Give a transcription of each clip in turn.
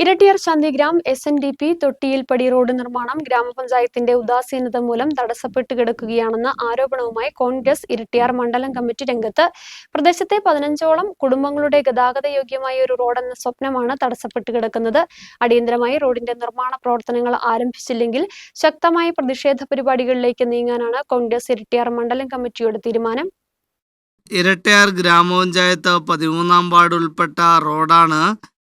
Erattayar Santhigram S N D P Thottiyilpadi road നിർമ്മാണം ഗ്രാമപഞ്ചായത്തിന്റെ ഉദാസീനത മൂലം തടസ്സപ്പെട്ട് കിടക്കുകയാണെന്ന ആരോപണവുമായി കോൺഗ്രസ് ഇരട്ടിയാർ മണ്ഡലം കമ്മിറ്റി രംഗത്ത് പ്രദേശത്തെ പതിനഞ്ചോളം കുടുംബങ്ങളുടെ ഗതാഗത യോഗ്യമായ ഒരു റോഡെന്ന സ്വപ്നമാണ് തടസ്സപ്പെട്ട് കിടക്കുന്നത്. അടിയന്തരമായി റോഡിന്റെ നിർമ്മാണ പ്രവർത്തനങ്ങൾ ആരംഭിച്ചില്ലെങ്കിൽ ശക്തമായ പ്രതിഷേധ പരിപാടികളിലേക്ക് നീങ്ങാനാണ് കോൺഗ്രസ് ഇരട്ടിയാർ മണ്ഡലം കമ്മിറ്റിയുടെ തീരുമാനം. ഇരട്ടയാർ ഗ്രാമപഞ്ചായത്ത് പതിമൂന്നാം വാർഡ് ഉൾപ്പെട്ട റോഡാണ്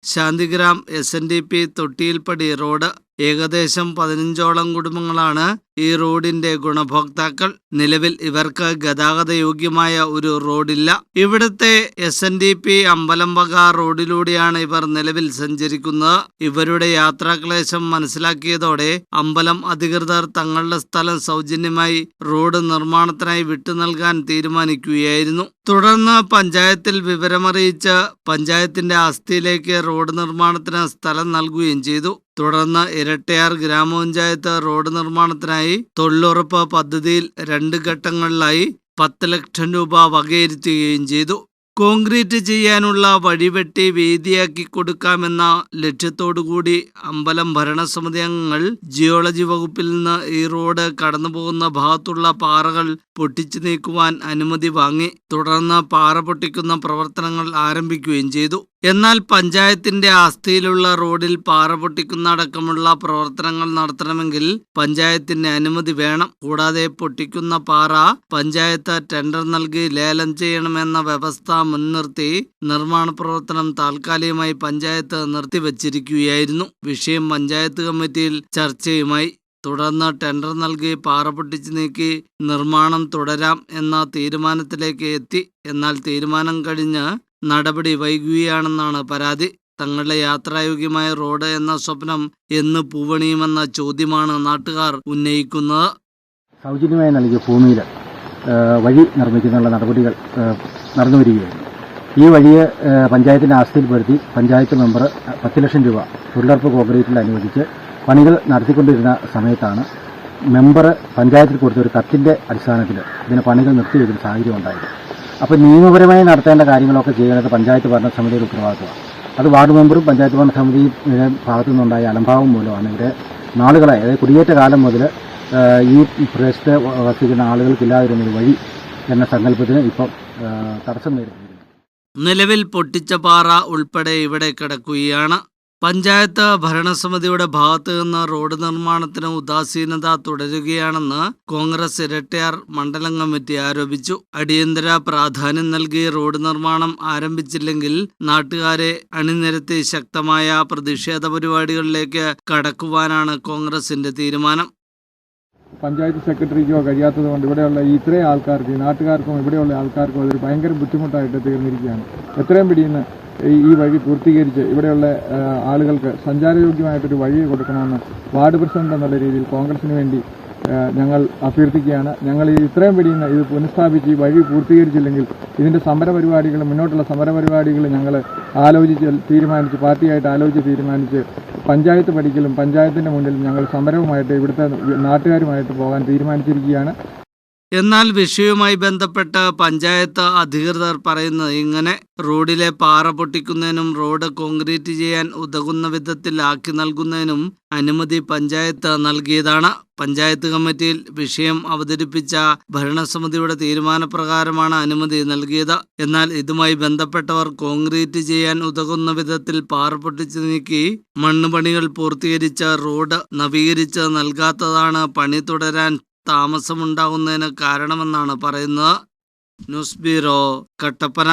Santhigram S N D P Thottiyilpadi road ഏകദേശം പതിനഞ്ചോളം കുടുംബങ്ങളാണ് ഈ റോഡിന്റെ ഗുണഭോക്താക്കൾ. നിലവിൽ ഇവർക്ക് ഗതാഗത യോഗ്യമായ ഒരു റോഡില്ല. ഇവിടുത്തെ എസ് എൻ ഡി പി അമ്പലംബക റോഡിലൂടെയാണ് ഇവർ നിലവിൽ സഞ്ചരിക്കുന്നത്. ഇവരുടെ യാത്രാക്ലേശം മനസ്സിലാക്കിയതോടെ അമ്പലം അധികൃതർ തങ്ങളുടെ സ്ഥലം സൗജന്യമായി റോഡ് നിർമ്മാണത്തിനായി വിട്ടു നൽകാൻ തീരുമാനിക്കുകയായിരുന്നു. തുടർന്ന് പഞ്ചായത്തിൽ വിവരമറിയിച്ച് പഞ്ചായത്തിന്റെ ആസ്തിയിലേക്ക് റോഡ് നിർമ്മാണത്തിന് സ്ഥലം നൽകുകയും ചെയ്തു. തുടർന്ന് ഇരട്ടയാർ ഗ്രാമപഞ്ചായത്ത് റോഡ് നിർമ്മാണത്തിനായി തൊഴിലുറപ്പ് പദ്ധതിയിൽ രണ്ട് ഘട്ടങ്ങളിലായി പത്ത് ലക്ഷം രൂപ വകയിരുത്തുകയും ചെയ്തു. കോൺക്രീറ്റ് ചെയ്യാനുള്ള വഴിവെട്ടി വേദിയാക്കി കൊടുക്കാമെന്ന ലക്ഷ്യത്തോടുകൂടി അമ്പലം ഭരണസമിതി അംഗങ്ങൾ ജിയോളജി വകുപ്പിൽ നിന്ന് ഈ റോഡ് കടന്നുപോകുന്ന ഭാഗത്തുള്ള പാറകൾ പൊട്ടിച്ചു നീക്കുവാൻ അനുമതി വാങ്ങി. തുടർന്ന് പാറ പൊട്ടിക്കുന്ന പ്രവർത്തനങ്ങൾ ആരംഭിക്കുകയും ചെയ്തു. എന്നാൽ പഞ്ചായത്തിന്റെ ആസ്തിയിലുള്ള റോഡിൽ പാറ പൊട്ടിക്കുന്ന അടക്കമുള്ള പ്രവർത്തനങ്ങൾ നടത്തണമെങ്കിൽ പഞ്ചായത്തിന്റെ അനുമതി വേണം. കൂടാതെ പൊട്ടിക്കുന്ന പാറ പഞ്ചായത്ത് ടെൻഡർ നൽകി ലേലം ചെയ്യണമെന്ന വ്യവസ്ഥ മുൻനിർത്തി നിർമ്മാണ പ്രവർത്തനം താൽക്കാലികമായി പഞ്ചായത്ത് നിർത്തിവച്ചിരിക്കുകയായിരുന്നു. വിഷയം പഞ്ചായത്ത് കമ്മിറ്റിയിൽ ചർച്ചയുമായി. തുടർന്ന് ടെൻഡർ നൽകി പാറ പൊട്ടിച്ച് നീക്കി നിർമ്മാണം തുടരാം എന്ന തീരുമാനത്തിലേക്ക് എത്തി. എന്നാൽ തീരുമാനം കഴിഞ്ഞ് നടപടി വൈകുകയാണെന്നാണ് പരാതി. തങ്ങളുടെ യാത്രായോഗ്യമായ റോഡ് എന്ന സ്വപ്നം എന്ന് പൂവണിയുമെന്ന ചോദ്യമാണ് നാട്ടുകാർ ഉന്നയിക്കുന്നത്. സൗജന്യമായി നൽകിയ ഭൂമിയിൽ വഴി നിർമ്മിക്കുന്നതിനുള്ള നടപടികൾ നടന്നു വരികയായിരുന്നു ഈ വഴിയെ പഞ്ചായത്തിന്റെ പഞ്ചായത്തിന്റെ ആസ്തിയിൽപ്പെടുത്തി പഞ്ചായത്ത് മെമ്പർ പത്ത് ലക്ഷം രൂപ തൊഴിലുറപ്പ് കോപ്പറേറ്റിൽ അനുവദിച്ച് പണികൾ നടത്തിക്കൊണ്ടിരുന്ന സമയത്താണ് മെമ്പർ പഞ്ചായത്തിൽ കൊടുത്ത ഒരു കത്തിന്റെ അടിസ്ഥാനത്തിൽ ഇതിന് പണികൾ നിർത്തിവെക്കുന്ന സാഹചര്യം ഉണ്ടായത്. അപ്പോൾ നിയമപരമായി നടത്തേണ്ട കാര്യങ്ങളൊക്കെ ചെയ്യുന്നത് പഞ്ചായത്ത് ഭരണസമിതിയുടെ ഉത്തരവാദിത്തമാണ് അത് വാർഡ് മെമ്പറും പഞ്ചായത്ത് ഭരണസമിതിയുടെ ഭാഗത്തു നിന്നുണ്ടായ അലംഭാവം മൂലമാണ് ഇവിടെ നാളുകളായി അതായത് കുടിയേറ്റ കാലം മുതൽ ഈ പ്രദേശത്ത് വസിക്കുന്ന ആളുകൾക്കില്ലാതിരുന്ന ഒരു വഴി എന്ന സങ്കല്പത്തിന് ഇപ്പം ഏഹ് തടസ്സം നേരിടുന്നു നിലവിൽ പൊട്ടിച്ച പാറ ഉൾപ്പെടെ ഇവിടെ കിടക്കുകയാണ്. പഞ്ചായത്ത് ഭരണസമിതിയുടെ ഭാഗത്തു നിന്ന് റോഡ് നിർമ്മാണത്തിന് ഉദാസീനത തുടരുകയാണെന്ന് കോൺഗ്രസ് ഇരട്ടയാർ മണ്ഡലം കമ്മിറ്റി ആരോപിച്ചു. അടിയന്തര പ്രാധാന്യം നൽകി റോഡ് നിർമ്മാണം ആരംഭിച്ചില്ലെങ്കിൽ നാട്ടുകാരെ അണിനിരത്തി ശക്തമായ പ്രതിഷേധ പരിപാടികളിലേക്ക് കടക്കുവാനാണ് കോൺഗ്രസിന്റെ തീരുമാനം. പഞ്ചായത്ത് സെക്രട്ടറിക്കോ കഴിയാത്തത് കൊണ്ട് ഇവിടെയുള്ള ഇത്രയും ആൾക്കാർക്ക് നാട്ടുകാർക്കും ഇവിടെയുള്ള ആൾക്കാർക്കും അതൊരു ഭയങ്കര ബുദ്ധിമുട്ടായിട്ട് തീർന്നിരിക്കുകയാണ്. എത്രയും പിടിയുന്ന ഈ വഴി പൂർത്തീകരിച്ച് ഇവിടെയുള്ള ആളുകൾക്ക് സഞ്ചാരയോഗ്യമായിട്ടൊരു വഴി കൊടുക്കണമെന്ന് വാർഡ് പ്രസിഡന്റ് എന്നുള്ള രീതിയിൽ കോൺഗ്രസിന് വേണ്ടി ഞങ്ങൾ അഭ്യർത്ഥിക്കുകയാണ്. ഞങ്ങൾ ഈ ഇത്രയും പിടിയുന്ന ഇത് പുനഃസ്ഥാപിച്ച് ഈ വഴി പൂർത്തീകരിച്ചില്ലെങ്കിൽ ഇതിന്റെ സമരപരിപാടികൾ മുന്നോട്ടുള്ള സമരപരിപാടികൾ ഞങ്ങൾ ആലോചിച്ച് തീരുമാനിച്ച് പാർട്ടിയായിട്ട് ആലോചിച്ച് തീരുമാനിച്ച് പഞ്ചായത്ത് പഠിക്കലും പഞ്ചായത്തിന്റെ മുന്നിൽ ഞങ്ങൾ സമരവുമായിട്ട് ഇവിടുത്തെ നാട്ടുകാരുമായിട്ട് പോകാൻ തീരുമാനിച്ചിരിക്കുകയാണ്. എന്നാൽ വിഷയവുമായി ബന്ധപ്പെട്ട് പഞ്ചായത്ത് അധികൃതർ പറയുന്നത് ഇങ്ങനെ. റോഡിലെ പാറ പൊട്ടിക്കുന്നതിനും റോഡ് കോൺക്രീറ്റ് ചെയ്യാൻ ഉതകുന്ന വിധത്തിൽ ആക്കി നൽകുന്നതിനും അനുമതി പഞ്ചായത്ത് നൽകിയതാണ്. പഞ്ചായത്ത് കമ്മിറ്റിയിൽ വിഷയം അവതരിപ്പിച്ച ഭരണസമിതിയുടെ തീരുമാനപ്രകാരമാണ് അനുമതി നൽകിയത്. എന്നാൽ ഇതുമായി ബന്ധപ്പെട്ടവർ കോൺക്രീറ്റ് ചെയ്യാൻ ഉതകുന്ന വിധത്തിൽ പാറ പൊട്ടിച്ചു നീക്കി മണ്ണുപണികൾ പൂർത്തീകരിച്ച റോഡ് നവീകരിച്ച് നൽകാത്തതാണ് പണി തുടരാൻ താമസമുണ്ടാകുന്നതിന് കാരണമെന്നാണ് പറയുന്നത്. News bureau Kattappana.